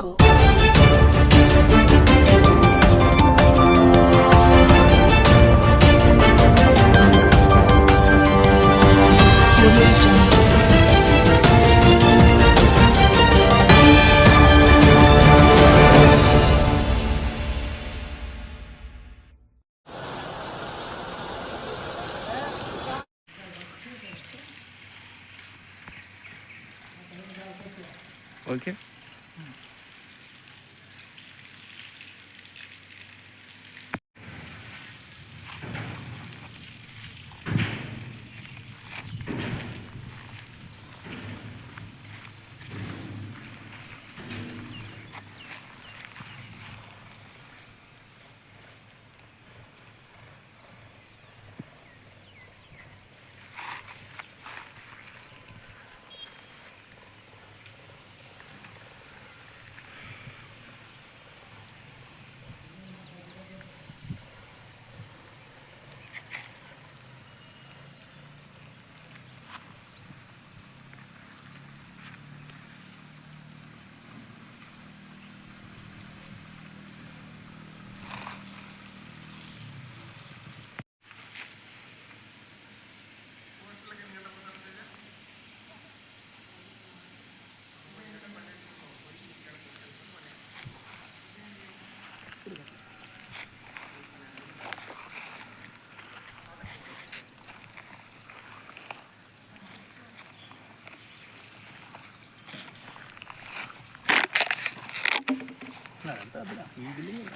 jungle. Okay. Nada, Brasília.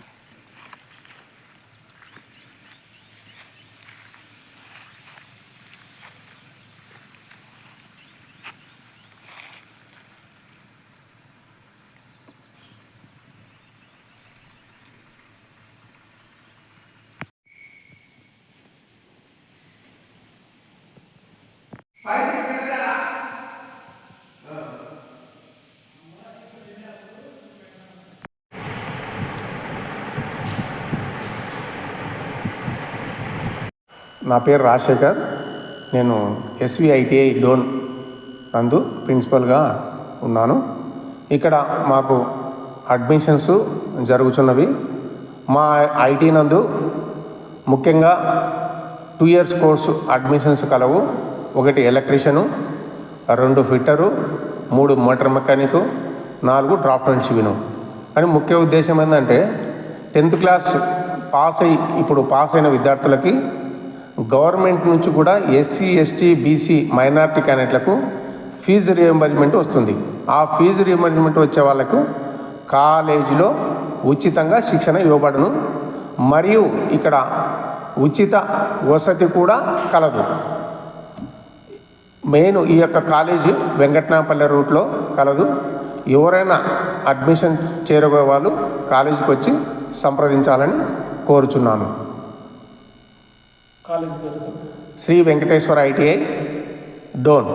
Vai నా పేరు రాజశేఖర్. నేను ఎస్విఐటిఐ డోన్ నందు ప్రిన్సిపల్గా ఉన్నాను. ఇక్కడ మాకు అడ్మిషన్స్ జరుగుతున్నవి మా ఐటీ నందు ముఖ్యంగా టూ ఇయర్స్ కోర్సు అడ్మిషన్స్ కలవు. ఒకటి ఎలక్ట్రీషియను రెండు ఫిట్టరు మూడు మోటార్ మెకానిక్ నాలుగు డ్రాఫ్ట్ అండ్ సివిను అని ముఖ్య ఉద్దేశం ఏంటంటే టెన్త్ క్లాస్ పాస్ అయ్యి ఇప్పుడు పాస్ అయిన విద్యార్థులకి గవర్నమెంట్ నుంచి కూడా ఎస్సీ ఎస్టీ బీసీ మైనార్టీ క్యాండిడేట్లకు ఫీజు రియంబర్స్మెంట్ వస్తుంది. ఆ ఫీజు రియంబర్స్మెంట్ వచ్చే వాళ్ళకు కాలేజీలో ఉచితంగా శిక్షణ ఇవ్వబడను. మరియు ఇక్కడ ఉచిత వసతి కూడా కలదు. మెయిన్ ఈ యొక్క కాలేజీ వెంకటనాపల్లె రూట్లో కలదు. ఎవరైనా అడ్మిషన్ చేరుకోవాలి కాలేజీకి వచ్చి సంప్రదించాలని కోరుచున్నాను. శ్రీ వెంకటేశ్వర ఐటీఐ డోన్